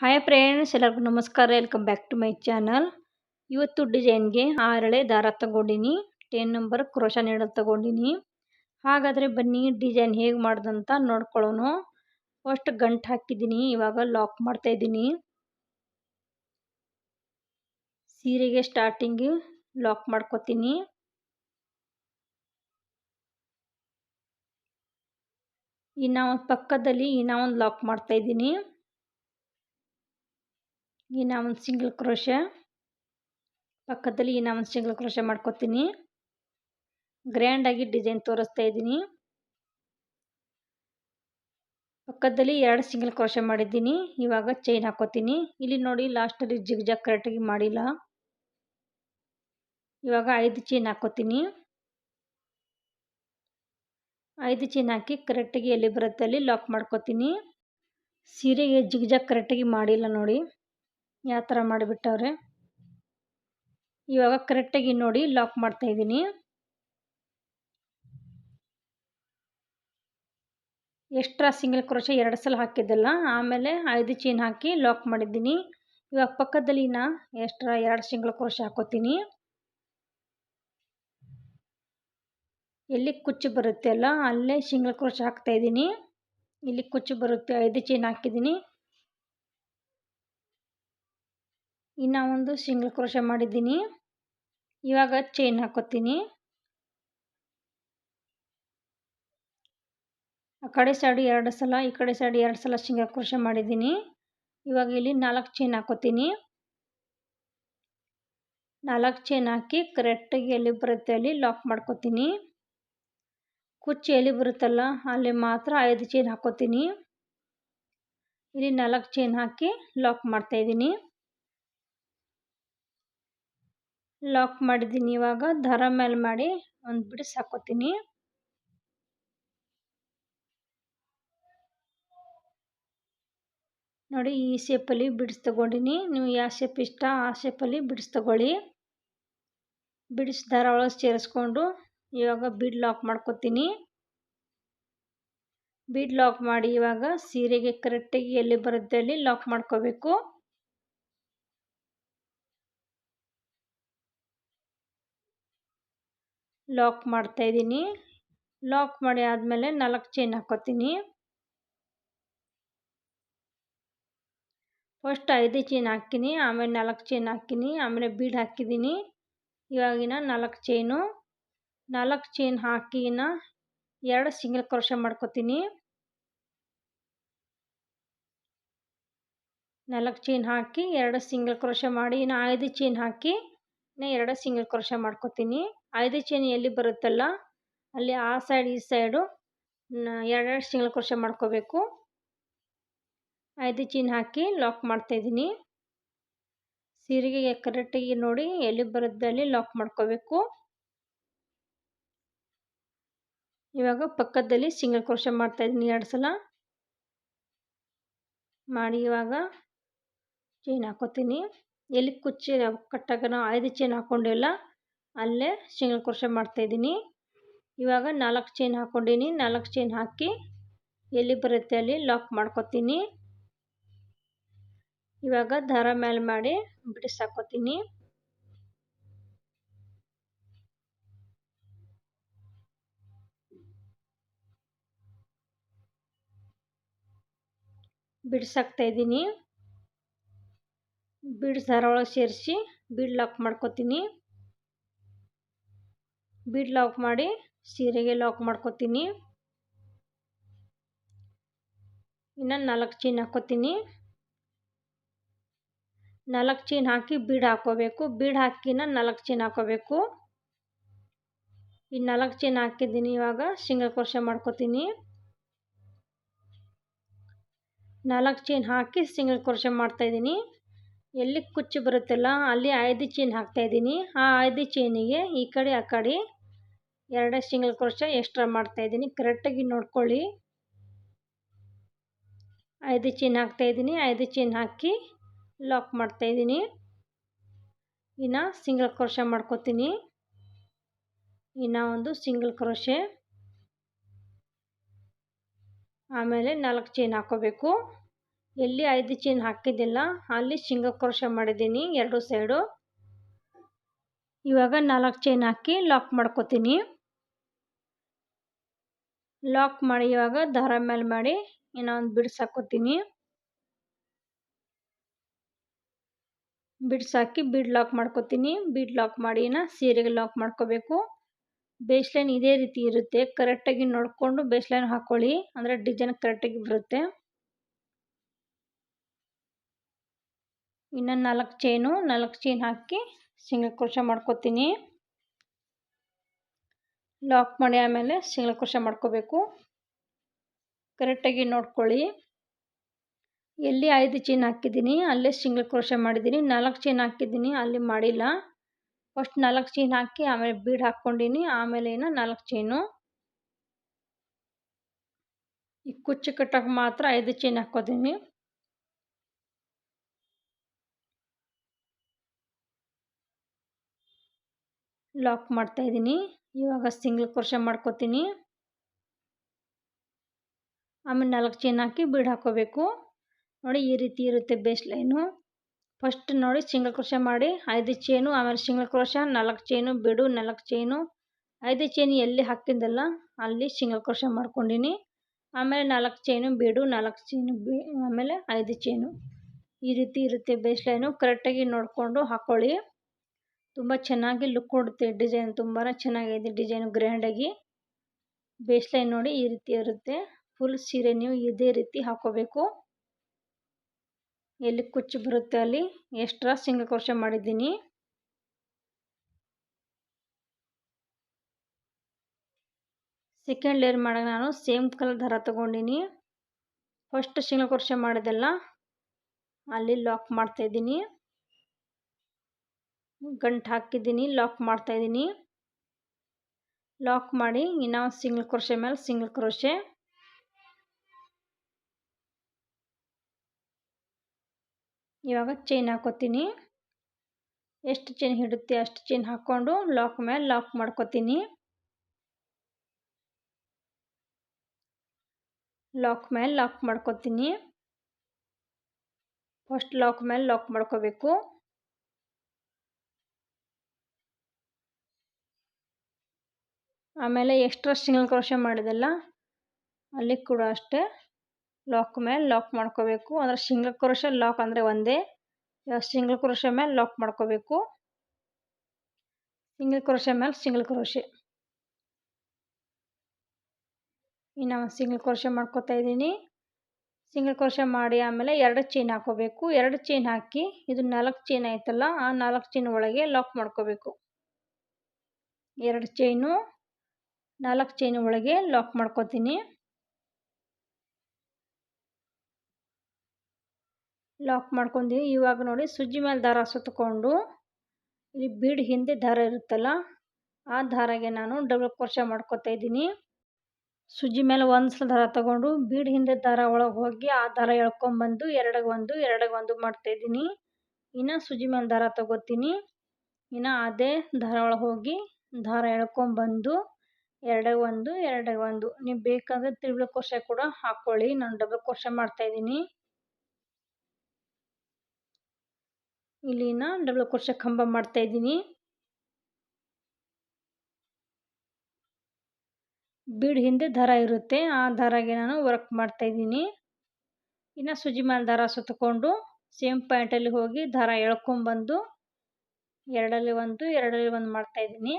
Hi friends ಎಲ್ಲರಿಗೂ ನಮಸ್ಕಾರ. Welcome back to my channel ಇವತ್ತು ಡಿಸೈನ್ಗೆ ಆರಳೆ ದಾರ ತಗೊಂಡಿನಿ. ಟೆನ್ ನಂಬರ್ ಕ್ರೋಶ ನೀಡಲ್ ತಗೊಂಡಿನಿ. ಹಾಗಾದರೆ ಬನ್ನಿ ಡಿಸೈನ್ ಹೇಗೆ ಮಾಡ್ದಂತ ನೋಡ್ಕೊಳ್ಳೋಣ. ಫಸ್ಟ್ ಗಂಟು ಹಾಕಿದ್ದೀನಿ ಇವಾಗ ಲಾಕ್ ಮಾಡ್ತಾ ಇದ್ದೀನಿ. ಸೀರೆಗೆ ಸ್ಟಾರ್ಟಿಂಗ್ ಲಾಕ್ ಮಾಡ್ಕೊತೀನಿ. ಇನ್ನು ಪಕ್ಕದಲ್ಲಿ ಇನ್ನೂ ಒಂದು ಲಾಕ್ ಮಾಡ್ತಾ ಇದ್ದೀನಿ. ಇನ್ನು ಒಂದು ಸಿಂಗಲ್ ಕ್ರೋಶ ಪಕ್ಕದಲ್ಲಿ ಇನ್ನು ಒಂದು ಸಿಂಗಲ್ ಕ್ರೋಶ ಮಾಡ್ಕೊತೀನಿ. ಗ್ರ್ಯಾಂಡಾಗಿ ಡಿಸೈನ್ ತೋರಿಸ್ತಾ ಇದ್ದೀನಿ. ಪಕ್ಕದಲ್ಲಿ ಎರಡು ಸಿಂಗಲ್ ಕ್ರೋಶ ಮಾಡಿದ್ದೀನಿ. ಇವಾಗ ಚೈನ್ ಹಾಕೋತೀನಿ. ಇಲ್ಲಿ ನೋಡಿ ಲಾಸ್ಟಲ್ಲಿ ಜಿಗ್ ಜಾಗ್ ಕರೆಕ್ಟಾಗಿ ಮಾಡಿಲ್ಲ. ಇವಾಗ ಐದು ಚೈನ್ ಹಾಕೋತೀನಿ. ಐದು ಚೈನ್ ಹಾಕಿ ಕರೆಕ್ಟಾಗಿ ಎಲ್ಲಿ ಬರುತ್ತೆ ಅಲ್ಲಿ ಲಾಕ್ ಮಾಡ್ಕೋತೀನಿ. ಸೀರೆಗೆ ಜಿಗ್ ಜಾಗ್ ಕರೆಕ್ಟಾಗಿ ಮಾಡಿಲ್ಲ ನೋಡಿ. ಯಾವ ಥರ ಮಾಡಿಬಿಟ್ಟವ್ರೆ? ಇವಾಗ ಕರೆಕ್ಟಾಗಿ ನೋಡಿ ಲಾಕ್ ಮಾಡ್ತಾ ಇದ್ದೀನಿ. ಎಕ್ಸ್ಟ್ರಾ ಸಿಂಗಲ್ ಕ್ರೋಶ ಎರಡು ಸಲ ಹಾಕಿದ್ದಲ್ಲ, ಆಮೇಲೆ ಐದು ಚೈನ್ ಹಾಕಿ ಲಾಕ್ ಮಾಡಿದ್ದೀನಿ. ಇವಾಗ ಪಕ್ಕದಲ್ಲಿ ನಾ ಎಕ್ಸ್ಟ್ರಾ ಎರಡು ಸಿಂಗಲ್ ಕ್ರೋಶ ಹಾಕೋತೀನಿ. ಎಲ್ಲಿ ಕುಚ್ಚು ಬರುತ್ತೆ ಅಲ್ಲ, ಅಲ್ಲೇ ಸಿಂಗಲ್ ಕ್ರೋಶ ಹಾಕ್ತಾ ಇದ್ದೀನಿ. ಇಲ್ಲಿ ಕುಚ್ಚು ಬರುತ್ತೆ, ಐದು ಚೈನ್ ಹಾಕಿದ್ದೀನಿ. ಇನ್ನು ಒಂದು ಸಿಂಗಲ್ ಕ್ರೋಶ ಮಾಡಿದ್ದೀನಿ. ಇವಾಗ ಚೈನ್ ಹಾಕೋತೀನಿ. ಆ ಕಡೆ ಸೈಡ್ ಎರಡು ಸಲ, ಈ ಕಡೆ ಸೈಡ್ ಎರಡು ಸಲ ಸಿಂಗಲ್ ಕ್ರೋಶ ಮಾಡಿದ್ದೀನಿ. ಇವಾಗ ಇಲ್ಲಿ ನಾಲ್ಕು ಚೈನ್ ಹಾಕೋತೀನಿ. ನಾಲ್ಕು ಚೈನ್ ಹಾಕಿ ಕರೆಕ್ಟಾಗಿ ಎಲ್ಲಿ ಬರುತ್ತೆ ಅಲ್ಲಿ ಲಾಕ್ ಮಾಡ್ಕೋತೀನಿ. ಕುಚ್ಚು ಎಲ್ಲಿ ಬರುತ್ತಲ್ಲ, ಅಲ್ಲಿ ಮಾತ್ರ ಐದು ಚೈನ್ ಹಾಕೋತೀನಿ. ಇಲ್ಲಿ ನಾಲ್ಕು ಚೈನ್ ಹಾಕಿ ಲಾಕ್ ಮಾಡ್ತಾಯಿದ್ದೀನಿ ಲಾಕ್ ಮಾಡಿದ್ದೀನಿ ಇವಾಗ. ದಾರ ಮೇಲೆ ಮಾಡಿ ಒಂದು ಬಿಡಿಸಿ ಹಾಕೋತೀನಿ ನೋಡಿ, ಈ ಶೇಪಲ್ಲಿ ಬಿಡಿಸಿ ತಗೊಂಡಿನಿ. ನೀವು ಯಾವ ಶೇಪ್ ಇಷ್ಟ, ಆ ಶೇಪಲ್ಲಿ ಬಿಡಿಸಿ ತಗೊಳ್ಳಿ. ಬಿಡಿಸಿ ದಾರ ಒಳಗೆ ಸೇರಿಸ್ಕೊಂಡು ಇವಾಗ ಬಿಡ್ ಲಾಕ್ ಮಾಡ್ಕೊತೀನಿ. ಬಿಡ್ ಲಾಕ್ ಮಾಡಿ ಇವಾಗ ಸೀರೆಗೆ ಕರೆಕ್ಟಾಗಿ ಎಲ್ಲಿ ಬರುತ್ತೆ ಅಲ್ಲಿ ಲಾಕ್ ಮಾಡ್ಕೋಬೇಕು. ಲಾಕ್ ಮಾಡ್ತಾ ಇದ್ದೀನಿ. ಲಾಕ್ ಮಾಡಿ ಆದಮೇಲೆ ನಾಲ್ಕು ಚೈನ್ ಹಾಕೋತೀನಿ. ಫಸ್ಟ್ ಐದು ಚೈನ್ ಹಾಕಿನಿ ಆಮೇಲೆ ನಾಲ್ಕು ಚೈನ್ ಹಾಕಿನಿ ಆಮೇಲೆ ಬೀಡ್ ಹಾಕಿದ್ದೀನಿ. ಇವಾಗಿನ ನಾಲ್ಕು ಚೈನು ನಾಲ್ಕು ಚೈನ್ ಹಾಕಿನ ಎರಡು ಸಿಂಗಲ್ ಕ್ರೋಶ ಮಾಡ್ಕೋತೀನಿ. ನಾಲ್ಕು ಚೈನ್ ಹಾಕಿ ಎರಡು ಸಿಂಗಲ್ ಕ್ರೋಶ ಮಾಡಿ ಇನ್ನು ಐದು ಚೈನ್ ಹಾಕಿ ಎರಡು ಸಿಂಗಲ್ ಕ್ರೋಶ ಮಾಡ್ಕೋತೀನಿ. ಐದು ಚೈನ್ ಎಲ್ಲಿ ಬರುತ್ತಲ್ಲ, ಅಲ್ಲಿ ಆ ಸೈಡ್ ಈ ಸೈಡು ಎರಡೆರಡು ಸಿಂಗಲ್ ಕ್ರೋಶ ಮಾಡ್ಕೋಬೇಕು. ಐದು ಚೈನ್ ಹಾಕಿ ಲಾಕ್ ಮಾಡ್ತಾಯಿದ್ದೀನಿ ಸೀರೆಗೆ ಕರೆಕ್ಟಾಗಿ ನೋಡಿ ಎಲ್ಲಿ ಬರುತ್ತಲ್ಲಿ ಲಾಕ್ ಮಾಡ್ಕೋಬೇಕು. ಇವಾಗ ಪಕ್ಕದಲ್ಲಿ ಸಿಂಗಲ್ ಕ್ರೋಶ ಮಾಡ್ತಾಯಿದ್ದೀನಿ ಎರಡು ಸಲ. ಮಾಡಿ ಇವಾಗ ಚೈನ್ ಹಾಕೋತೀನಿ. ಎಲ್ಲಿ ಕುಚ್ಚಿ ಕಟ್ಟಾಗ ನಾವು ಐದು ಚೈನ್ ಹಾಕ್ಕೊಂಡಿಲ್ಲ ಅಲ್ಲೇ ಸಿಂಗಲ್ ಮಾಡ್ತಾ ಮಾಡ್ತಾಯಿದ್ದೀನಿ ಇವಾಗ ನಾಲ್ಕು ಚೈನ್ ಹಾಕ್ಕೊಂಡಿನಿ ನಾಲ್ಕು ಚೈನ್ ಹಾಕಿ ಎಲ್ಲಿ ಬರುತ್ತೆ ಅಲ್ಲಿ ಲಾಕ್ ಮಾಡ್ಕೊತೀನಿ. ಇವಾಗ ದಾರ ಮೇಲೆ ಮಾಡಿ ಬಿಡಿಸಾಕೋತೀನಿ ಬಿಡಿಸಾಕ್ತಾ ಇದ್ದೀನಿ. ದಾರ ಒಳಗೆ ಸೇರಿಸಿ ಬೀಡ್ ಲಾಕ್ ಮಾಡ್ಕೊತೀನಿ. ಬೀಡ್ ಲಾಕ್ ಮಾಡಿ ಸೀರೆಗೆ ಲಾಕ್ ಮಾಡ್ಕೊತೀನಿ. ಇನ್ನು ನಾಲ್ಕು ಚೀನ್ ಹಾಕ್ಕೋತೀನಿ ನಾಲ್ಕು ಚೀನ್ ಹಾಕಿ ಬೀಡ್ ಹಾಕ್ಕೋಬೇಕು ಬೀಡ್ ಹಾಕಿನ ನಾಲ್ಕು ಚೀನ್ ಹಾಕ್ಕೋಬೇಕು ಈ ನಾಲ್ಕು ಚೀನ್ ಹಾಕಿದ್ದೀನಿ ಇವಾಗ ಸಿಂಗಲ್ ಕ್ರೋಶೆ ಮಾಡ್ಕೋತೀನಿ. ನಾಲ್ಕು ಚೀನ್ ಹಾಕಿ ಸಿಂಗಲ್ ಮಾಡ್ತಾ ಮಾಡ್ತಾಯಿದ್ದೀನಿ ಎಲ್ಲಿ ಕುಚ್ಚು ಬರುತ್ತಲ್ಲ, ಅಲ್ಲಿ ಐದು ಚೈನ್ ಹಾಕ್ತಾಯಿದ್ದೀನಿ ಆ ಐದು ಚೈನಿಗೆ ಈ ಕಡೆ, ಆ ಕಡೆ ಎರಡು ಸಿಂಗಲ್ ಕ್ರೋಶ ಎಕ್ಸ್ಟ್ರಾ ಮಾಡ್ತಾಯಿದ್ದೀನಿ ಕರೆಕ್ಟಾಗಿ ನೋಡ್ಕೊಳ್ಳಿ. ಐದು ಚೈನ್ ಹಾಕ್ತಾಯಿದ್ದೀನಿ ಐದು ಚೈನ್ ಹಾಕಿ ಲಾಕ್ ಮಾಡ್ತಾಯಿದ್ದೀನಿ ಇನ್ನು ಸಿಂಗಲ್ ಕ್ರೋಶ ಮಾಡ್ಕೋತೀನಿ. ಇನ್ನು ಒಂದು ಸಿಂಗಲ್ ಕ್ರೋಶೆ ಆಮೇಲೆ ನಾಲ್ಕು ಚೈನ್ ಹಾಕೋಬೇಕು. ಎಲ್ಲಿ ಐದು ಚೈನ್ ಹಾಕಿದ್ದಿಲ್ಲ, ಅಲ್ಲಿ ಶಿಂಗ ಕ್ರೋಶ ಮಾಡಿದ್ದೀನಿ, ಎರಡು ಸೈಡು. ಇವಾಗ ನಾಲ್ಕು ಚೈನ್ ಹಾಕಿ ಲಾಕ್ ಮಾಡ್ಕೊತೀನಿ. ಲಾಕ್ ಮಾಡಿ ಇವಾಗ ದಾರ ಮೇಲೆ ಮಾಡಿ ಇನ್ನೊಂದು ಬಿಡ್ಸ್ ಹಾಕೋತೀನಿ ಬಿಡ್ಸ್ ಹಾಕಿ ಬೀಡ್ ಲಾಕ್ ಮಾಡ್ಕೋತೀನಿ. ಬಿಡ್ ಲಾಕ್ ಮಾಡಿ ಸೀರೆಗೆ ಲಾಕ್ ಮಾಡ್ಕೋಬೇಕು. ಬೇಸ್ಲೈನ್ ಇದೇ ರೀತಿ ಇರುತ್ತೆ. ಕರೆಕ್ಟಾಗಿ ನೋಡಿಕೊಂಡು ಬೇಸ್ಲೈನ್ ಹಾಕ್ಕೊಳ್ಳಿ ಅಂದರೆ ಡಿಸೈನ್ ಕರೆಕ್ಟಾಗಿ ಬರುತ್ತೆ. ಇನ್ನು ನಾಲ್ಕು ಚೈನು ನಾಲ್ಕು ಚೈನ್ ಹಾಕಿ ಸಿಂಗಲ್ ಕ್ರೋಶ ಮಾಡ್ಕೊತೀನಿ. ಲಾಕ್ ಮಾಡಿ ಆಮೇಲೆ ಸಿಂಗಲ್ ಕ್ರೋಶ ಮಾಡ್ಕೋಬೇಕು. ಕರೆಕ್ಟಾಗಿ ನೋಡ್ಕೊಳ್ಳಿ. ಎಲ್ಲಿ ಐದು ಚೈನ್ ಹಾಕಿದ್ದೀನಿ, ಅಲ್ಲೇ ಸಿಂಗಲ್ ಕ್ರೋಶ ಮಾಡಿದ್ದೀನಿ. ನಾಲ್ಕು ಚೈನ್ ಹಾಕಿದ್ದೀನಿ, ಅಲ್ಲಿ ಮಾಡಿಲ್ಲ. ಫಸ್ಟ್ ನಾಲ್ಕು ಚೈನ್ ಹಾಕಿ ಆಮೇಲೆ ಬೀಡ್ ಹಾಕ್ಕೊಂಡಿನಿ, ಆಮೇಲೆ ಏನು ನಾಲ್ಕು ಚೈನು ಈ ಕುಚ್ಚು ಕಟ್ಟೋಕೆ ಮಾತ್ರ ಐದು ಚೈನ್ ಹಾಕೋತೀನಿ. ಲಾಕ್ ಮಾಡ್ತಾ ಇದ್ದೀನಿ. ಇವಾಗ ಸಿಂಗಲ್ ಕ್ರೋಶ ಮಾಡ್ಕೋತೀನಿ. ಆಮೇಲೆ ನಾಲ್ಕು ಚೈನ್ ಹಾಕಿ ಬೀಡ್ ಹಾಕೋಬೇಕು. ನೋಡಿ ಈ ರೀತಿ ಇರುತ್ತೆ ಬೇಸ್ ಲೈನು ಫಸ್ಟ್ ನೋಡಿ ಸಿಂಗಲ್ ಕ್ರೋಶ ಮಾಡಿ, ಐದು ಚೈನು ಆಮೇಲೆ ಸಿಂಗಲ್ ಕ್ರೋಶ ನಾಲ್ಕು ಚೈನು ಬಿಡು ನಾಲ್ಕು ಚೈನು ಐದು ಚೈನ್ ಎಲ್ಲಿ ಹಾಕಿದ್ದಲ್ಲ ಅಲ್ಲಿ ಸಿಂಗಲ್ ಕ್ರೋಶ ಮಾಡ್ಕೊಂಡಿನಿ. ಆಮೇಲೆ ನಾಲ್ಕು ಚೈನು ಬಿಡು ನಾಲ್ಕು ಚೈನು ಬಿ ಆಮೇಲೆ ಐದು ಚೈನು ಈ ರೀತಿ ಇರುತ್ತೆ ಬೇಸ್ ಲೈನು ಕರೆಕ್ಟಾಗಿ ನೋಡಿಕೊಂಡು ಹಾಕ್ಕೊಳ್ಳಿ ತುಂಬ ಚೆನ್ನಾಗಿ ಲುಕ್ ಕೊಡುತ್ತೆ ಡಿಸೈನ್ ತುಂಬಾ ಚೆನ್ನಾಗಿದೆ ಡಿಸೈನು ಗ್ರ್ಯಾಂಡಾಗಿ ಬೇಸ್ ಲೈನ್ ನೋಡಿ ಈ ರೀತಿ ಇರುತ್ತೆ. ಫುಲ್ ಸೀರೆ ನೀವು ಇದೇ ರೀತಿ ಹಾಕೋಬೇಕು. ಎಲ್ಲಿ ಕುಚ್ಚು ಬರುತ್ತೆ ಅಲ್ಲಿ ಎಕ್ಸ್ಟ್ರಾ ಸಿಂಗಲ್ ಕ್ರೋಶ ಮಾಡಿದ್ದೀನಿ. ಸೆಕೆಂಡ್ ಲೇರ್ ಮಾಡಾಗ ನಾನು ಸೇಮ್ ಕಲರ್ ದಾರ ತಗೊಂಡಿನಿ. ಫಸ್ಟ್ ಸಿಂಗಲ್ ಕ್ರೋಶ ಮಾಡಿದೆಲ್ಲ ಅಲ್ಲಿ ಲಾಕ್ ಮಾಡ್ತಾಯಿದ್ದೀನಿ ಗಂಟು ಹಾಕಿದ್ದೀನಿ ಲಾಕ್ ಮಾಡ್ತಾಯಿದ್ದೀನಿ. ಲಾಕ್ ಮಾಡಿ ಇನ್ನೂ ಸಿಂಗಲ್ ಕ್ರೋಶೆ ಮೇಲೆ ಸಿಂಗಲ್ ಕ್ರೋಶೆ. ಇವಾಗ ಚೈನ್ ಹಾಕೋತೀನಿ. ಎಷ್ಟು ಚೈನ್ ಹಿಡುತ್ತೆ ಅಷ್ಟು ಚೈನ್ ಹಾಕ್ಕೊಂಡು ಲಾಕ್ ಮೇಲೆ ಲಾಕ್ ಮಾಡ್ಕೋತೀನಿ. ಲಾಕ್ ಮೇಲೆ ಲಾಕ್ ಮಾಡ್ಕೋತೀನಿ. ಫಸ್ಟ್ ಲಾಕ್ ಮೇಲೆ ಲಾಕ್ ಮಾಡ್ಕೋಬೇಕು. ಆಮೇಲೆ ಎಕ್ಸ್ಟ್ರಾ ಸಿಂಗಲ್ ಕ್ರೋಶ ಮಾಡಿದೆಲ್ಲ, ಅಲ್ಲಿ ಕೂಡ ಅಷ್ಟೇ ಲಾಕ್ ಮೇಲೆ ಲಾಕ್ ಮಾಡ್ಕೋಬೇಕು. ಅಂದರೆ ಸಿಂಗಲ್ ಕ್ರೋಶ ಲಾಕ್ ಅಂದರೆ ಒಂದೇ ಸಿಂಗಲ್ ಕ್ರೋಶ ಮೇಲೆ ಲಾಕ್ ಮಾಡ್ಕೋಬೇಕು. ಸಿಂಗಲ್ ಕ್ರೋಶ ಮೇಲೆ ಸಿಂಗಲ್ ಕ್ರೋಶೆ ಇನ್ನು ಸಿಂಗಲ್ ಕ್ರೋಶ ಮಾಡ್ಕೋತಾ ಇದ್ದೀನಿ. ಸಿಂಗಲ್ ಕ್ರೋಶ ಮಾಡಿ ಆಮೇಲೆ ಎರಡು ಚೈನ್ ಹಾಕೋಬೇಕು. ಎರಡು ಚೈನ್ ಹಾಕಿ ಇದು ನಾಲ್ಕು ಚೈನ್ ಆಯ್ತಲ್ಲ, ಆ ನಾಲ್ಕು ಚೈನ್ ಒಳಗೆ ಲಾಕ್ ಮಾಡ್ಕೋಬೇಕು. ಎರಡು ಚೈನು ನಾಲ್ಕು ಚೈನ್ ಒಳಗೆ ಲಾಕ್ ಮಾಡ್ಕೋತೀನಿ. ಲಾಕ್ ಮಾಡ್ಕೊಂಡು ಇವಾಗ ನೋಡಿ ಸುಜ್ಜಿ ಮೇಲೆ ದಾರ ಸುತ್ತಕೊಂಡು ಇಲ್ಲಿ ಬೀಡ್ ಹಿಂದೆ ದಾರ ಇರುತ್ತಲ್ಲ, ಆ ದಾರಗೆ ನಾನು ಡಬಲ್ ಕ್ರೋಶ ಮಾಡ್ಕೊತಾ ಇದ್ದೀನಿ. ಸುಜ್ಜಿ ಮೇಲೆ ಒಂದು ಸಲ ದಾರ ತಗೊಂಡು ಬೀಡ್ ಹಿಂದೆ ದಾರ ಒಳಗೆ ಹೋಗಿ ಆ ದಾರ ಎಳ್ಕೊಂಬಂದು ಎರಡಗೆ ಒಂದು ಎರಡಗೆ ಒಂದು ಮಾಡ್ತಾ ಇದ್ದೀನಿ. ಇನ್ನು ಸುಜ್ಜಿ ಮೇಲೆ ದಾರ ತಗೋತೀನಿ. ಇನ್ನು ಅದೇ ದಾರ ಒಳಗೆ ಹೋಗಿ ದಾರ ಎಳ್ಕೊಂಬಂದು ಎರಡಿಗೆ ಒಂದು, ಎರಡೇ ಒಂದು. ನೀವು ಬೇಕಾದರೆ ತ್ರಿಬಲ್ ಕ್ರೋಶ ಕೂಡ ಹಾಕ್ಕೊಳ್ಳಿ ನಾನು ಡಬಲ್ ಕ್ರೋಶ ಮಾಡ್ತಾಯಿದ್ದೀನಿ ಇಲ್ಲಿನ ಡಬಲ್ ಕ್ರೋಶ ಕಂಬ ಮಾಡ್ತಾ ಇದ್ದೀನಿ. ಬೀಡ್ ಹಿಂದೆ ದಾರ ಇರುತ್ತೆ. ಆ ದಾರಾಗೆ ನಾನು ವರ್ಕ್ ಮಾಡ್ತಾ ಇದ್ದೀನಿ. ಇನ್ನು ಸುಜಿ ಮೇಲೆ ದಾರ ಸುತ್ತಕೊಂಡು ಸೇಮ್ ಪಾಯಿಂಟಲ್ಲಿ ಹೋಗಿ ದಾರ ಎಳ್ಕೊಂಬಂದು ಎರಡಲ್ಲಿ ಒಂದು ಎರಡಲ್ಲಿ ಒಂದು ಮಾಡ್ತಾ ಇದ್ದೀನಿ.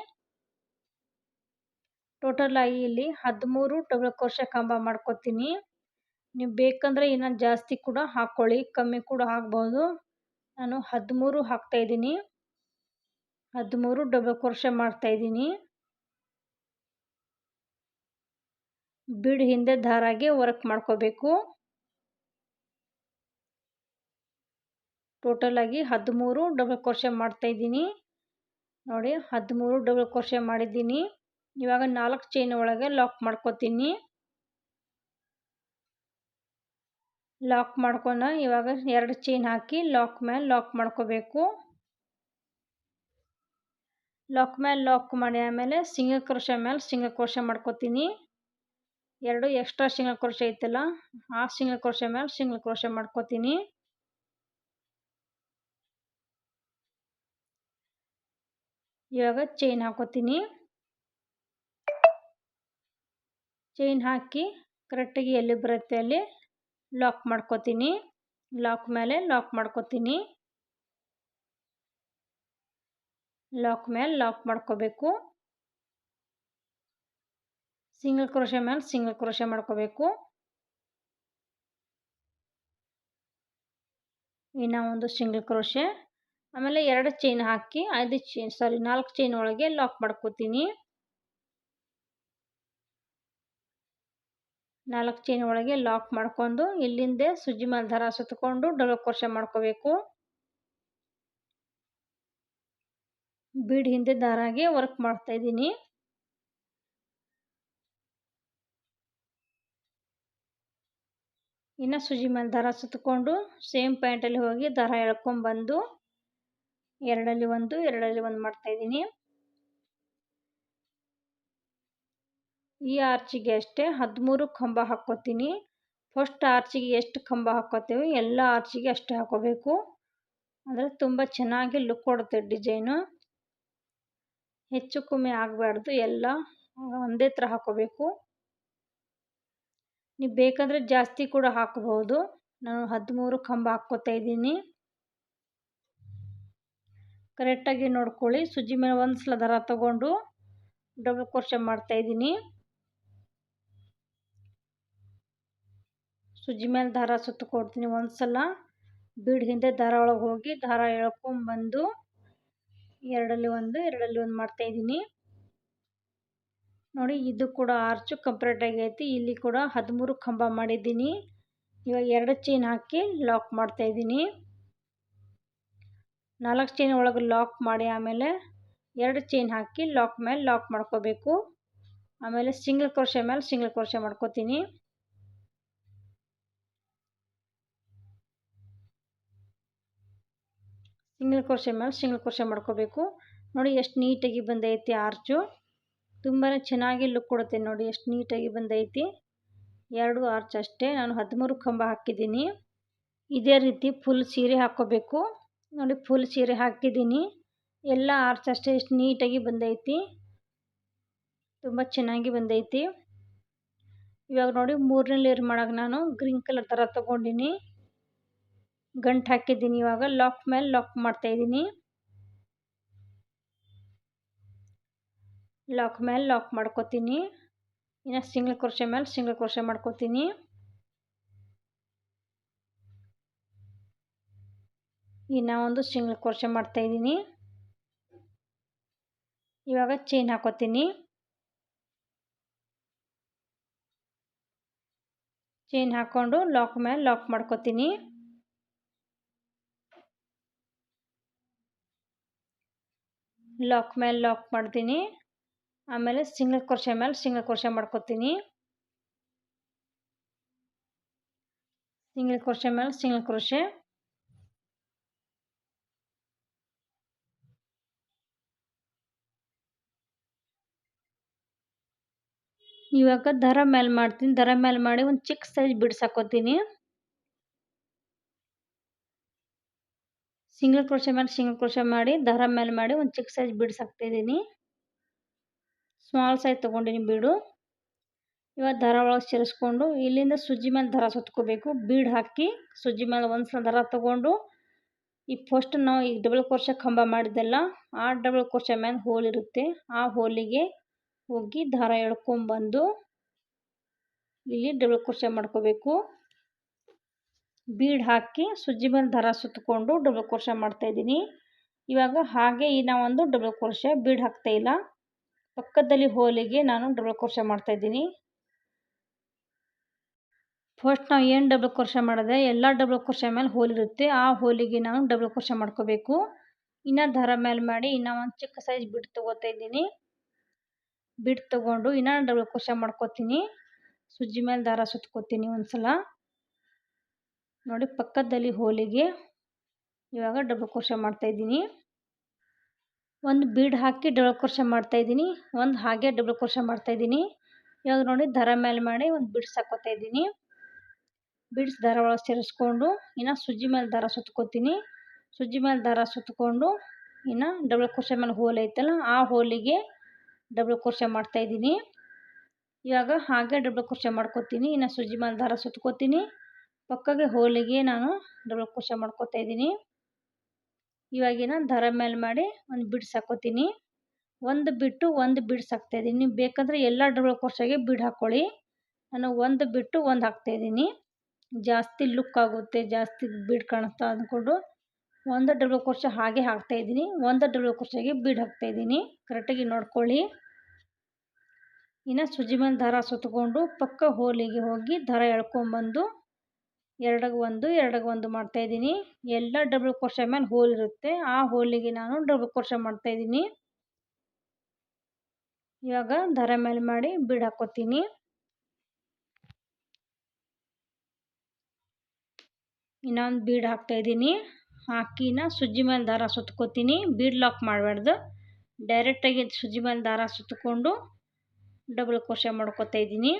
ಟೋಟಲ್ ಆಗಿ ಇಲ್ಲಿ ಹದಿಮೂರು ಡಬಲ್ ಕ್ರೋಶ ಕಂಬ ಮಾಡ್ಕೊತೀನಿ. ನೀವು ಬೇಕಂದರೆ ಇನ್ನೂ ಜಾಸ್ತಿ ಕೂಡ ಹಾಕ್ಕೊಳ್ಳಿ ಕಮ್ಮಿ ಕೂಡ ಹಾಕ್ಬೋದು ನಾನು ಹದಿಮೂರು ಹಾಕ್ತಾಯಿದ್ದೀನಿ ಹದಿಮೂರು ಡಬಲ್ ಕ್ರೋಶ ಮಾಡ್ತಾಯಿದ್ದೀನಿ ಬಿಡ್ ಹಿಂದೆ ದಾರಾಗೆ ವರ್ಕ್ ಮಾಡ್ಕೋಬೇಕು. ಟೋಟಲ್ ಆಗಿ ಹದಿಮೂರು ಡಬಲ್ ಕ್ರೋಶ ಮಾಡ್ತಾಯಿದ್ದೀನಿ ನೋಡಿ, ಹದಿಮೂರು ಡಬಲ್ ಕ್ರೋಶ ಮಾಡಿದ್ದೀನಿ. ಇವಾಗ ನಾಲ್ಕು ಚೈನ್ ಒಳಗೆ ಲಾಕ್ ಮಾಡ್ಕೋತೀನಿ. ಲಾಕ್ ಮಾಡ್ಕೊಂಡು ಇವಾಗ ಎರಡು ಚೈನ್ ಹಾಕಿ ಲಾಕ್ ಮೇಲೆ ಲಾಕ್ ಮಾಡ್ಕೋಬೇಕು. ಲಾಕ್ ಮೇಲೆ ಲಾಕ್ ಮಾಡಿ ಆಮೇಲೆ ಸಿಂಗಲ್ ಕ್ರೋಶ ಮೇಲೆ ಸಿಂಗಲ್ ಕ್ರೋಶ ಮಾಡ್ಕೋತೀನಿ. ಎರಡು ಎಕ್ಸ್ಟ್ರಾ ಸಿಂಗಲ್ ಕ್ರೋಶ ಐತಲ್ಲ, ಆ ಸಿಂಗಲ್ ಕ್ರೋಶ ಮೇಲೆ ಸಿಂಗಲ್ ಕ್ರೋಶ ಮಾಡ್ಕೋತೀನಿ. ಇವಾಗ ಚೈನ್ ಹಾಕೋತೀನಿ. ಚೈನ್ ಹಾಕಿ ಕರೆಕ್ಟಾಗಿ ಎಲ್ಲಿ ಬರುತ್ತೆ ಅಲ್ಲಿ ಲಾಕ್ ಮಾಡ್ಕೋತೀನಿ. ಲಾಕ್ ಮೇಲೆ ಲಾಕ್ ಮಾಡ್ಕೋತೀನಿ. ಲಾಕ್ ಮೇಲೆ ಲಾಕ್ ಮಾಡ್ಕೋಬೇಕು. ಸಿಂಗಲ್ ಕ್ರೋಶೆ ಮೇಲೆ ಸಿಂಗಲ್ ಕ್ರೋಶೆ ಮಾಡ್ಕೋಬೇಕು. ಇನ್ನು ಒಂದು ಸಿಂಗಲ್ ಕ್ರೋಶೆ ಆಮೇಲೆ ಎರಡು ಚೈನ್ ಹಾಕಿ ಐದು ಚೈನ್ ಸಾರಿ ನಾಲ್ಕು ಚೈನ್ ಒಳಗೆ ಲಾಕ್ ಮಾಡ್ಕೋತೀನಿ. ನಾಲ್ಕು ಚೈನ್ ಒಳಗೆ ಲಾಕ್ ಮಾಡ್ಕೊಂಡು ಇಲ್ಲಿಂದ ಸುಜ್ಜಿ ಮೇಲೆ ದಾರ ಸುತ್ತಕೊಂಡು ಡಬಲ್ ಕ್ರೋಶೆ ಮಾಡ್ಕೋಬೇಕು. ಬೀಡ್ ಹಿಂದೆ ದಾರಾಗೆ ವರ್ಕ್ ಮಾಡ್ತಾ ಇದ್ದೀನಿ. ಇನ್ನು ಸುಜಿ ಮೇಲೆ ದಾರ ಸುತ್ತಕೊಂಡು ಸೇಮ್ ಪ್ಯಾಂಟಲ್ಲಿ ಹೋಗಿ ದಾರ ಎಳ್ಕೊಂಬಂದು, ಎರಡಲ್ಲಿ ಒಂದು ಎರಡಲ್ಲಿ ಒಂದು ಮಾಡ್ತಾ ಇದ್ದೀನಿ. ಈ ಆರ್ಚಿಗೆ ಅಷ್ಟೇ ಹದಿಮೂರು ಕಂಬ ಹಾಕ್ಕೋತೀನಿ. ಫಸ್ಟ್ ಆರ್ಚಿಗೆ ಎಷ್ಟು ಕಂಬ ಹಾಕ್ಕೋತೀವಿ? ಎಲ್ಲ ಆರ್ಚಿಗೆ ಅಷ್ಟೇ ಹಾಕೋಬೇಕು ಅಂದರೆ ತುಂಬ ಚೆನ್ನಾಗಿ ಲುಕ್ ಕೊಡುತ್ತೆ ಡಿಸೈನು ಹೆಚ್ಚು ಕಮ್ಮಿ ಆಗಬಾರ್ದು, ಎಲ್ಲ ಒಂದೇ ಥರ ಹಾಕೋಬೇಕು ನೀವು ಬೇಕಂದರೆ ಜಾಸ್ತಿ ಕೂಡ ಹಾಕ್ಬೋದು. ನಾನು ಹದಿಮೂರು ಕಂಬ ಹಾಕ್ಕೋತಾ ಇದ್ದೀನಿ. ಕರೆಕ್ಟಾಗಿ ನೋಡ್ಕೊಳ್ಳಿ. ಸುಜ್ಜಿ ಮೇಲೆ ಒಂದು ಸಲ ದರ ತಗೊಂಡು ಡಬಲ್ ಕೋರ್ಷನ್ ಮಾಡ್ತಾ ಇದ್ದೀನಿ. ಸುಜ್ಜಿ ಮೇಲೆ ದಾರ ಸುತ್ತಕೊಡ್ತೀನಿ ಒಂದು ಸಲ ಬೀಡ್ ಹಿಂದೆ ದಾರ ಒಳಗೆ ಹೋಗಿ ದಾರ ಎಳ್ಕೊಂಬಂದು ಎರಡಲ್ಲಿ ಒಂದು ಎರಡಲ್ಲಿ ಒಂದು ಮಾಡ್ತಾ ಇದ್ದೀನಿ. ನೋಡಿ ಇದು ಕೂಡ ಆರ್ಚು ಕಂಪ್ಲೀಟ್ ಆಗೈತಿ. ಇಲ್ಲಿ ಕೂಡ ಹದಿಮೂರು ಕಂಬ ಮಾಡಿದ್ದೀನಿ. ಇವಾಗ ಎರಡು ಚೈನ್ ಹಾಕಿ ಲಾಕ್ ಮಾಡ್ತಾ ಇದ್ದೀನಿ. ನಾಲ್ಕು ಚೈನ್ ಒಳಗೆ ಲಾಕ್ ಮಾಡಿ ಆಮೇಲೆ ಎರಡು ಚೈನ್ ಹಾಕಿ ಲಾಕ್ ಮೇಲೆ ಲಾಕ್ ಮಾಡ್ಕೋಬೇಕು. ಆಮೇಲೆ ಸಿಂಗಲ್ ಕ್ರೋಶೆ ಮೇಲೆ ಸಿಂಗಲ್ ಕ್ರೋಶೆ ಮಾಡ್ಕೋತೀನಿ. ಸಿಂಗಲ್ ಕ್ರೋಶೆ ಮೇಲೆ ಸಿಂಗಲ್ ಕ್ರೋಶೆ ಮಾಡ್ಕೋಬೇಕು. ನೋಡಿ ಎಷ್ಟು ನೀಟಾಗಿ ಬಂದೈತಿ ಆರ್ಚು. ತುಂಬಾ ಚೆನ್ನಾಗಿ ಲುಕ್ ಕೊಡುತ್ತೆ ನೋಡಿ ಎಷ್ಟು ನೀಟಾಗಿ ಬಂದೈತಿ. ಎರಡು ಆರ್ಚ್ ಅಷ್ಟೇ. ನಾನು ಹದಿಮೂರು ಕಂಬ ಹಾಕಿದ್ದೀನಿ. ಇದೇ ರೀತಿ ಫುಲ್ ಸೀರೆ ಹಾಕ್ಕೋಬೇಕು. ನೋಡಿ ಫುಲ್ ಸೀರೆ ಹಾಕಿದ್ದೀನಿ. ಎಲ್ಲ ಆರ್ಚ್ ಅಷ್ಟೇ ಎಷ್ಟು ನೀಟಾಗಿ ಬಂದೈತಿ. ತುಂಬ ಚೆನ್ನಾಗಿ ಬಂದೈತಿ. ಇವಾಗ ನೋಡಿ ಮೂರನೇ ಲೇಯರ್ ಮಾಡೋಕೆ ನಾನು ಗ್ರೀನ್ ಕಲರ್ ಥರ ತೊಗೊಂಡಿನಿ. ಗಂಟು ಹಾಕಿದ್ದೀನಿ ಇವಾಗ. ಲಾಕ್ ಮೇಲೆ ಲಾಕ್ ಮಾಡ್ತಾಯಿದ್ದೀನಿ ಲಾಕ್ ಮೇಲೆ ಲಾಕ್ ಮಾಡ್ಕೋತೀನಿ. ಇನ್ನು ಸಿಂಗಲ್ ಕ್ರೋಶೆ ಮೇಲೆ ಸಿಂಗಲ್ ಕ್ರೋಶೆ ಮಾಡ್ಕೋತೀನಿ. ಇನ್ನು ಒಂದು ಸಿಂಗಲ್ ಕ್ರೋಶೆ ಮಾಡ್ತಾಯಿದ್ದೀನಿ ಇವಾಗ ಚೈನ್ ಹಾಕೋತೀನಿ. ಚೈನ್ ಹಾಕ್ಕೊಂಡು ಲಾಕ್ ಮೇಲೆ ಲಾಕ್ ಮಾಡ್ಕೋತೀನಿ. ಲಾಕ್ ಮೇಲೆ ಲಾಕ್ ಮಾಡ್ತೀನಿ. ಆಮೇಲೆ ಸಿಂಗಲ್ ಕೊರ್ಷೆ ಮೇಲೆ ಸಿಂಗಲ್ ಕೊರ್ಷೆ ಮಾಡ್ಕೊತೀನಿ. ಸಿಂಗಲ್ ಕೊರ್ಷೆ ಮೇಲೆ ಸಿಂಗಲ್ ಕ್ರೋಶೆ ಇವಾಗ ದರ ಮೇಲೆ ಮಾಡ್ತೀನಿ. ದರ ಮೇಲೆ ಮಾಡಿ ಒಂದು ಚಿಕ್ಕ ಸೈಜ್ ಬಿಡ್ಸಾಕೋತೀನಿ ಸಿಂಗಲ್ ಕ್ರೋಶೆ ಮೇಲೆ ಸಿಂಗಲ್ ಕ್ರೋಶೆ ಮಾಡಿ, ದಾರ ಮೇಲೆ ಮಾಡಿ ಒಂದು ಚಿಕ್ಕ ಸೈಜ್ ಬಿಡ್ಸಾಕ್ತಿದ್ದೀನಿ ಸ್ಮಾಲ್ ಸೈಜ್ ತೊಗೊಂಡಿನಿ ಬೀಡು. ಇವಾಗ ದರ ಒಳಗೆ ಸೇರಿಸ್ಕೊಂಡು, ಇಲ್ಲಿಂದ ಸುಜ್ಜಿ ಮೇಲೆ ದಾರ ಸುತ್ಕೋಬೇಕು. ಬೀಡ್ ಹಾಕಿ ಸುಜ್ಜಿ ಮೇಲೆ ಒಂದು ಸಲ ದಾರ ತೊಗೊಂಡು, ಈ ಫಸ್ಟ್ ನಾವು ಈಗ ಡಬಲ್ ಕೋರ್ಷ ಕಂಬ ಮಾಡಿದ್ದೆಲ್ಲ, ಆ ಡಬಲ್ ಕೋರ್ಷ ಮೇಲೆ ಹೋಲ್ ಇರುತ್ತೆ. ಆ ಹೋಲಿಗೆ ಹೋಗಿ ದಾರ ಎಳ್ಕೊಂಬಂದು, ಇಲ್ಲಿ ಡಬಲ್ ಕೋರ್ಷ ಮಾಡ್ಕೋಬೇಕು. ಬೀಡ್ ಹಾಕಿ ಸುಜ್ಜಿ ಮೇಲೆ ದಾರ ಸುತ್ತಕೊಂಡು ಡಬಲ್ ಕ್ರೋಶ ಮಾಡ್ತಾಯಿದ್ದೀನಿ ಇವಾಗ ಹಾಗೆ ಈ ಒಂದು ಡಬಲ್ ಕ್ರೋಶ ಬೀಡ್ ಹಾಕ್ತಾ ಇಲ್ಲ. ಪಕ್ಕದಲ್ಲಿ ಹೋಲಿಗೆ ನಾನು ಡಬಲ್ ಕ್ರೋಶ ಮಾಡ್ತಾಯಿದ್ದೀನಿ ಫಸ್ಟ್ ನಾವು ಏನು ಡಬಲ್ ಕ್ರೋಶ ಮಾಡಿದೆ ಎಲ್ಲ ಡಬಲ್ ಕ್ರೋಶ ಮೇಲೆ ಹೋಲಿರುತ್ತೆ ಆ ಹೋಲಿಗೆ ನಾನು ಡಬಲ್ ಕ್ರೋಶ ಮಾಡ್ಕೋಬೇಕು. ಇನ್ನು ದಾರ ಮೇಲೆ ಮಾಡಿ ಇನ್ನು ಒಂದು ಚಿಕ್ಕ ಸೈಜ್ ಬಿಡ್ ತೊಗೋತಾ ಇದ್ದೀನಿ. ಬಿಡ್ ತಗೊಂಡು ಇನ್ನು ಡಬಲ್ ಕ್ರೋಶ ಮಾಡ್ಕೋತೀನಿ. ಸುಜ್ಜಿ ಮೇಲೆ ದಾರ ಸುತ್ಕೋತೀನಿ ಒಂದು ಸಲ ನೋಡಿ ಪಕ್ಕದಲ್ಲಿ ಹೋಲಿಗೆ. ಇವಾಗ ಡಬಲ್ ಮಾಡ್ತಾ ಮಾಡ್ತಾಯಿದ್ದೀನಿ ಒಂದು ಬೀಡ್ ಹಾಕಿ ಡಬಲ್ ಕ್ರೋಶ ಮಾಡ್ತಾಯಿದ್ದೀನಿ ಒಂದು ಹಾಗೆ ಡಬಲ್ ಕ್ರೋಶ ಮಾಡ್ತಾಯಿದ್ದೀನಿ ಇವಾಗ ನೋಡಿ ದರ ಮೇಲೆ ಮಾಡಿ ಒಂದು ಬಿಡ್ಸ್ ಹಾಕೋತಾ ಇದ್ದೀನಿ. ಬಿಡ್ಸ್ ದಾರ ಒಳಗೆ ಸೇರಿಸ್ಕೊಂಡು, ಇನ್ನು ಸುಜ್ಜಿ ಮೇಲೆ ದಾರ ಸುತ್ಕೋತೀನಿ. ಸುಜ್ಜಿ ಮೇಲೆ ದಾರ ಸುತ್ತಕೊಂಡು ಇನ್ನು ಡಬಲ್ ಕ್ರೋಶೆ ಮೇಲೆ ಹೋಲ್ ಐತಲ್ಲ, ಆ ಹೋಲಿಗೆ ಡಬಲ್ ಕ್ರೋಶೆ ಮಾಡ್ತಾಯಿದ್ದೀನಿ ಇವಾಗ ಹಾಗೆ ಡಬಲ್ ಕ್ರೋಶೆ ಮಾಡ್ಕೋತೀನಿ. ಇನ್ನು ಸುಜ್ಜಿ ಮೇಲೆ ದಾರ ಸುತ್ಕೋತೀನಿ. ಪಕ್ಕಗೆ ಹೋಲಿಗೆ ನಾನು ಡಬಲ್ ಮಾಡ್ಕೊತಾ ಮಾಡ್ಕೋತಾ ಇದ್ದೀನಿ. ಇವಾಗಿನ ದರ ಮೇಲೆ ಮಾಡಿ ಒಂದು ಬಿಡ್ಸ್ ಹಾಕೋತೀನಿ. ಒಂದು ಬಿಟ್ಟು ಒಂದು ಬಿಡ್ಸ್ ಹಾಕ್ತಾ ಇದ್ದೀನಿ. ನೀವು ಬೇಕಂದರೆ ಎಲ್ಲ ಡಬಲ್ ಕ್ರೋಶೆಗೆ ಬಿಡ್ ಹಾಕ್ಕೊಳ್ಳಿ ನಾನು ಒಂದು ಬಿಟ್ಟು ಒಂದು ಹಾಕ್ತಾ ಇದ್ದೀನಿ. ಜಾಸ್ತಿ ಲುಕ್ ಆಗುತ್ತೆ, ಜಾಸ್ತಿ ಬಿಡ್ ಕಾಣಿಸ್ತಾ ಅಂದ್ಕೊಂಡು ಒಂದು ಡಬಲ್ ಕ್ರೋಶ ಹಾಗೆ ಹಾಕ್ತಾ ಇದ್ದೀನಿ. ಒಂದು ಡಬಲ್ ಕ್ರೋಶಗೆ ಹಾಕ್ತಾ ಇದ್ದೀನಿ. ಕರೆಕ್ಟಾಗಿ ನೋಡ್ಕೊಳ್ಳಿ. ಇನ್ನು ಸುಜಿ ಮೇಲೆ ದಾರ ಸುತ್ತಕೊಂಡು ಪಕ್ಕ ಹೋಲಿಗೆ ಹೋಗಿ ದರ ಎಳ್ಕೊಂಬಂದು ಎರಡಗೆ ಒಂದು ಎರಡಗೆ ಒಂದು ಮಾಡ್ತಾಯಿದ್ದೀನಿ ಎಲ್ಲ ಡಬಲ್ ಕ್ರೋಶ ಮೇಲೆ ಹೋಲ್ ಇರುತ್ತೆ. ಆ ಹೋಲಿಗೆ ನಾನು ಡಬಲ್ ಕ್ರೋಶ ಮಾಡ್ತಾಯಿದ್ದೀನಿ ಇವಾಗ ದಾರ ಮೇಲೆ ಮಾಡಿ ಬೀಡ್ ಹಾಕೋತೀನಿ. ಇನ್ನೊಂದು ಬೀಡ್ ಹಾಕ್ತಾಯಿದ್ದೀನಿ ಹಾಕಿನ ಸುಜ್ಜಿ ಮೇಲೆ ದಾರ ಸುತ್ಕೋತೀನಿ. ಬೀಡ್ ಲಾಕ್ ಮಾಡಬಾರ್ದು. ಡೈರೆಕ್ಟಾಗಿ ಸುಜ್ಜಿ ಮೇಲೆ ದಾರ ಸುತ್ತಕೊಂಡು ಡಬಲ್ ಕ್ರೋಶೆ ಮಾಡ್ಕೋತಾ ಇದ್ದೀನಿ.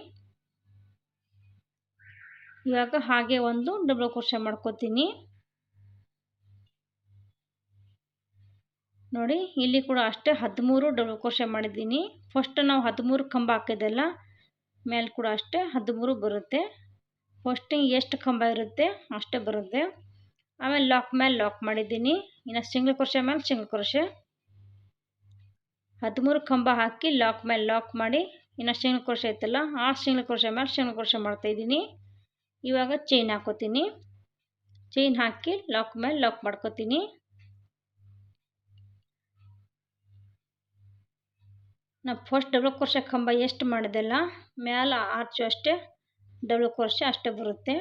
ಇವಾಗ ಹಾಗೆ ಒಂದು ಡಬಲ್ ಕ್ರೋಶೆ ಮಾಡ್ಕೋತೀನಿ. ನೋಡಿ, ಇಲ್ಲಿ ಕೂಡ ಅಷ್ಟೇ ಹದಿಮೂರು ಡಬಲ್ ಕ್ರೋಶೆ ಮಾಡಿದ್ದೀನಿ. ಫಸ್ಟ್ ನಾವು ಹದಿಮೂರು ಕಂಬ ಹಾಕಿದ್ದೆಲ್ಲ ಮೇಲೆ ಕೂಡ ಅಷ್ಟೇ ಹದಿಮೂರು ಬರುತ್ತೆ. ಫಸ್ಟಿಂಗ್ ಎಷ್ಟು ಕಂಬ ಇರುತ್ತೆ ಅಷ್ಟೇ ಬರುತ್ತೆ. ಆಮೇಲೆ ಲಾಕ್ ಮೇಲೆ ಲಾಕ್ ಮಾಡಿದ್ದೀನಿ. ಇನ್ನು ಸಿಂಗಲ್ ಕ್ರೋಶೆ ಮೇಲೆ ಸಿಂಗಲ್ ಕ್ರೋಶೆ ಹದಿಮೂರು ಕಂಬ ಹಾಕಿ ಲಾಕ್ ಮೇಲೆ ಲಾಕ್ ಮಾಡಿ ಇನ್ನು ಸಿಂಗಲ್ ಕ್ರೋಶೆ ಐತಲ್ಲ, ಆ ಸಿಂಗಲ್ ಕ್ರೋಶೆ ಮೇಲೆ ಸಿಂಗಲ್ ಕ್ರೋಶೆ ಮಾಡ್ತಾಯಿದ್ದೀನಿ ಇವಾಗ ಚೈನ್ ಹಾಕೋತೀನಿ. ಚೈನ್ ಹಾಕಿ ಲಾಕ್ ಮೇಲೆ ಲಾಕ್ ಮಾಡ್ಕೋತೀನಿ. ನಾ ಫಸ್ಟ್ ಡಬಲ್ ಕ್ರೋಶೆ ಕಂಬ ಎಷ್ಟು ಮಾಡಿದೆಲ್ಲ, ಮ್ಯಾಲೆ ಆರ್ಚು ಅಷ್ಟೇ ಡಬಲ್ ಕ್ರೋಶೆ ಅಷ್ಟೇ ಬರುತ್ತೆ.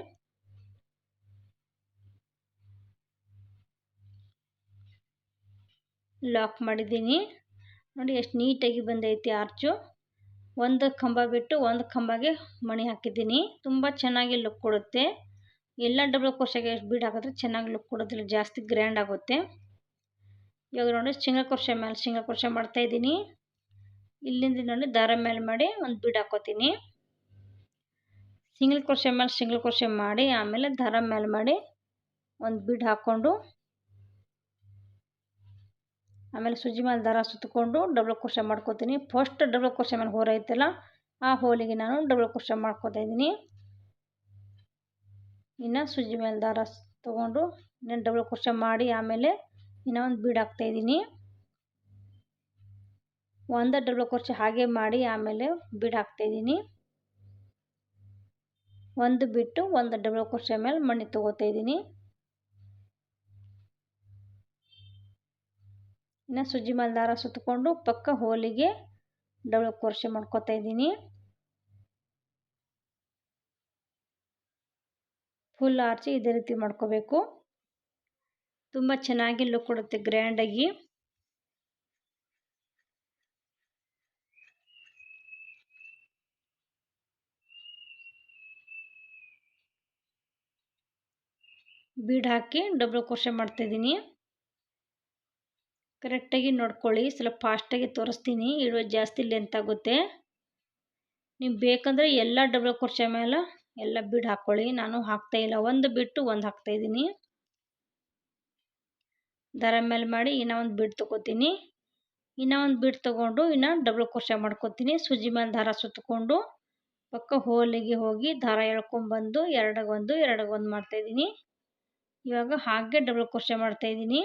ಲಾಕ್ ಮಾಡಿದ್ದೀನಿ. ನೋಡಿ ಎಷ್ಟು ನೀಟಾಗಿ ಬಂದೈತಿ ಆರ್ಚು ಒಂದು ಕಂಬ ಬಿಟ್ಟು ಒಂದು ಕಂಬಗೆ ಮಣಿ ಹಾಕಿದ್ದೀನಿ. ತುಂಬ ಚೆನ್ನಾಗಿ ಲುಕ್ ಕೊಡುತ್ತೆ. ಎಲ್ಲ ಡಬಲ್ ಎಷ್ಟು ಬೀಡ್ ಹಾಕಿದ್ರೆ ಚೆನ್ನಾಗಿ ಲುಕ್ ಕೊಡೋದಿಲ್ಲ ಜಾಸ್ತಿ ಗ್ರ್ಯಾಂಡ್ ಆಗುತ್ತೆ. ಇವಾಗ ನೋಡಿ ಸಿಂಗಲ್ ಕ್ರೋಶೆ ಮೇಲೆ ಸಿಂಗಲ್ ಮಾಡ್ತಾ ಇದ್ದೀನಿ. ಇಲ್ಲಿಂದ ನೋಡಿ, ದಾರ ಮೇಲೆ ಮಾಡಿ ಒಂದು ಬೀಡ್ ಹಾಕೋತೀನಿ. ಸಿಂಗಲ್ ಕ್ರೋಶೆ ಮೇಲೆ ಸಿಂಗಲ್ ಕ್ರೋಶೆ ಮಾಡಿ, ಆಮೇಲೆ ದಾರ ಮೇಲೆ ಮಾಡಿ ಒಂದು ಬೀಡ್ ಹಾಕ್ಕೊಂಡು ಆಮೇಲೆ ಸುಜಿ ಮೇಲೆ ದಾರ ಸುತ್ತಕೊಂಡು ಡಬಲ್ ಕ್ರೋಶೆ ಮಾಡ್ಕೋತೀನಿ. ಫಸ್ಟ್ ಡಬಲ್ ಕ್ರೋಶೆ ಮೇಲೆ ಹೋರ ಐತಲ್ಲ, ಆ ಹೋಲಿಗೆ ನಾನು ಡಬಲ್ ಕ್ರೋಶೆ ಮಾಡ್ಕೋತಾ ಇದ್ದೀನಿ. ಇನ್ನು ಸುಜಿ ಮೇಲೆ ದಾರ ತೊಗೊಂಡು ಇನ್ನು ಡಬಲ್ ಕ್ರೋಶೆ ಮಾಡಿ ಆಮೇಲೆ ಇನ್ನೂ ಒಂದು ಬೀಡ್ ಹಾಕ್ತಾಯಿದ್ದೀನಿ ಒಂದು ಡಬಲ್ ಕ್ರೋಶೆ ಹಾಗೆ ಮಾಡಿ ಆಮೇಲೆ ಬೀಡ್ ಹಾಕ್ತಾಯಿದ್ದೀನಿ ಒಂದು ಬಿಟ್ಟು ಒಂದು ಡಬಲ್ ಕ್ರೋಶೆ ಮೇಲೆ ಮಣಿ ತೊಗೋತಾ ಇದ್ದೀನಿ. ಇನ್ನು ಸುಜ್ಜಿ ಮೇಲೆ ದಾರ ಸುತ್ತಕೊಂಡು ಪಕ್ಕ ಹೋಲಿಗೆ ಡಬಲ್ ಕ್ರೋಶೆ ಮಾಡ್ಕೋತಾ ಇದ್ದೀನಿ. ಫುಲ್ ಆರ್ಚಿ ಇದೇ ರೀತಿ ಮಾಡ್ಕೋಬೇಕು. ತುಂಬ ಚೆನ್ನಾಗಿ ಲುಕ್ ಕೊಡುತ್ತೆ ಗ್ರ್ಯಾಂಡಾಗಿ ಬೀಡ್ ಹಾಕಿ ಡಬಲ್ ಮಾಡ್ತಾ ಮಾಡ್ತಾಯಿದ್ದೀನಿ ಕರೆಕ್ಟಾಗಿ ನೋಡ್ಕೊಳ್ಳಿ, ಸ್ವಲ್ಪ ಫಾಸ್ಟಾಗಿ ತೋರಿಸ್ತೀನಿ ಇಳುವ ಜಾಸ್ತಿ ಲೆಂತ್ ಆಗುತ್ತೆ. ನೀವು ಬೇಕಂದರೆ ಎಲ್ಲ ಡಬಲ್ ಕುರ್ಚ ಮೇಲೆ ಎಲ್ಲ ಬಿಡ್ ಹಾಕ್ಕೊಳ್ಳಿ. ನಾನು ಹಾಕ್ತಾಯಿಲ್ಲ ಒಂದು ಬಿಟ್ಟು ಒಂದು ಹಾಕ್ತಾಯಿದ್ದೀನಿ ದರ ಮೇಲೆ ಮಾಡಿ ಇನ್ನೂ ಒಂದು ಬಿಡ್ ತೊಗೋತೀನಿ. ಇನ್ನೂ ಒಂದು ಬಿಡ್ ತೊಗೊಂಡು ಇನ್ನು ಡಬಲ್ ಕುರ್ಚ ಮಾಡ್ಕೊತೀನಿ. ಸುಜಿ ಮೇಲೆ ದಾರ ಸುತ್ತಕೊಂಡು, ಪಕ್ಕ ಹೋಲಿಗೆ ಹೋಗಿ ದಾರ ಎಳ್ಕೊಂಬಂದು ಎರಡಗೊಂದು ಎರಡಗೊಂದು ಮಾಡ್ತಾಯಿದ್ದೀನಿ ಇವಾಗ ಹಾಗೆ ಡಬಲ್ ಕುರ್ಚ ಮಾಡ್ತಾಯಿದ್ದೀನಿ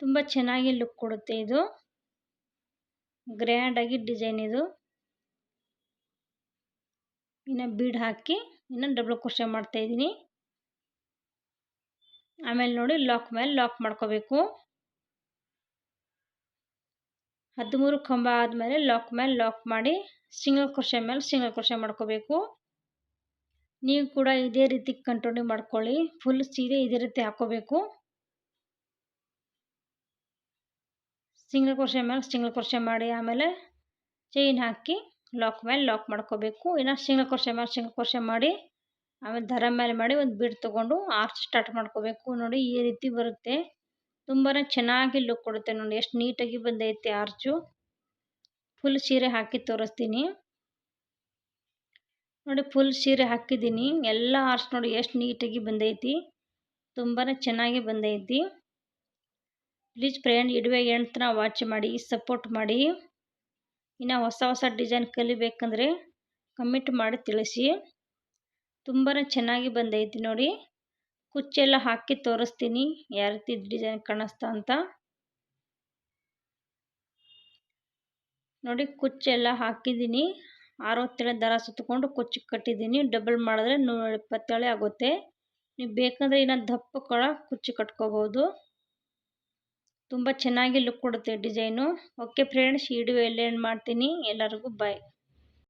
ತುಂಬ ಚೆನ್ನಾಗಿ ಲುಕ್ ಕೊಡುತ್ತೆ ಇದು. ಗ್ರ್ಯಾಂಡಾಗಿ ಡಿಸೈನ್ ಇದು. ಇನ್ನು ಬೀಡ್ ಹಾಕಿ, ಇನ್ನು ಡಬಲ್ ಕ್ರೋಶೆ ಮಾಡ್ತಾಯಿದ್ದೀನಿ ಆಮೇಲೆ ನೋಡಿ ಲಾಕ್ ಮೇಲೆ ಲಾಕ್ ಮಾಡ್ಕೋಬೇಕು. ಹದಿಮೂರು ಕಂಬ ಆದಮೇಲೆ ಲಾಕ್ ಮೇಲೆ ಲಾಕ್ ಮಾಡಿ ಸಿಂಗಲ್ ಕ್ರೋಶೆ ಮೇಲೆ ಸಿಂಗಲ್ ಕ್ರೋಶೆ ಮಾಡ್ಕೋಬೇಕು. ನೀವು ಕೂಡ ಇದೇ ರೀತಿ ಕಂಟಿನ್ಯೂ ಮಾಡ್ಕೊಳ್ಳಿ. ಫುಲ್ ಸೀರೆ ಇದೇ ರೀತಿ ಹಾಕೋಬೇಕು. ಸಿಂಗಲ್ ಕ್ರೋಶೆ ಮೇಲೆ ಸಿಂಗಲ್ ಕ್ರೋಶೆ ಮಾಡಿ ಆಮೇಲೆ ಚೈನ್ ಹಾಕಿ ಲಾಕ್ ಮೇಲೆ ಲಾಕ್ ಮಾಡ್ಕೋಬೇಕು. ಇನ್ನು ಸಿಂಗಲ್ ಕ್ರೋಶೆ ಮೇಲೆ ಸಿಂಗಲ್ ಕ್ರೋಶೆ ಮಾಡಿ ಆಮೇಲೆ ದರ ಮೇಲೆ ಮಾಡಿ ಒಂದು ಬೀಡ್ ತೊಗೊಂಡು ಆರ್ಚ್ ಸ್ಟಾರ್ಟ್ ಮಾಡ್ಕೋಬೇಕು. ನೋಡಿ ಈ ರೀತಿ ಬರುತ್ತೆ. ತುಂಬಾ ಚೆನ್ನಾಗಿ ಲುಕ್ ಕೊಡುತ್ತೆ ನೋಡಿ. ಎಷ್ಟು ನೀಟಾಗಿ ಬಂದೈತೆ ಆರ್ಚು. ಫುಲ್ ಸೀರೆ ಹಾಕಿ ತೋರಿಸ್ತೀನಿ. ನೋಡಿ ಫುಲ್ ಸೀರೆ ಹಾಕಿದ್ದೀನಿ. ಎಲ್ಲ ಆರ್ಚ್ ನೋಡಿ ಎಷ್ಟು ನೀಟಾಗಿ ಬಂದೈತಿ. ತುಂಬಾ ಚೆನ್ನಾಗಿ ಬಂದೈತಿ. ಪ್ಲೀಸ್ ಫ್ರೆಂಡ್ ಇಡುವೆ ಎಂಟನ ವಾಚ್ ಮಾಡಿ ಸಪೋರ್ಟ್ ಮಾಡಿ. ಇನ್ನು ಹೊಸ ಹೊಸ ಡಿಸೈನ್ ಕಲಿಬೇಕಂದ್ರೆ ಕಮೆಂಟ್ ಮಾಡಿ ತಿಳಿಸಿ. ತುಂಬಾ ಚೆನ್ನಾಗಿ ಬಂದೈತಿ ನೋಡಿ. ಕುಚ್ಚೆಲ್ಲ ಹಾಕಿ ತೋರಿಸ್ತೀನಿ ಯಾವ ಡಿಸೈನ್ ಕಾಣಿಸ್ತಾ ಅಂತ. ನೋಡಿ ಕುಚ್ಚೆಲ್ಲ ಹಾಕಿದ್ದೀನಿ. ಅರವತ್ತೇಳು ದಾರ ಸುತ್ತಕೊಂಡು ಕುಚ್ಚು ಕಟ್ಟಿದ್ದೀನಿ. ಡಬಲ್ ಮಾಡಿದ್ರೆ ನೂರ ಇಪ್ಪತ್ತೇಳೆ ಆಗುತ್ತೆ. ನೀವು ಬೇಕಂದರೆ ಇನ್ನೂ ದಪ್ಪ ಕೂಡ ಕುಚ್ಚು ಕಟ್ಕೋಬೋದು ತುಂಬ ಚೆನ್ನಾಗಿ ಲುಕ್ ಕೊಡುತ್ತೆ ಡಿಸೈನು ಓಕೆ ಫ್ರೆಂಡ್ಸ್ ಈ ವಿಡಿಯೋ ಮಾಡ್ತೀನಿ? ಎಲ್ಲರಿಗೂ ಬಾಯ್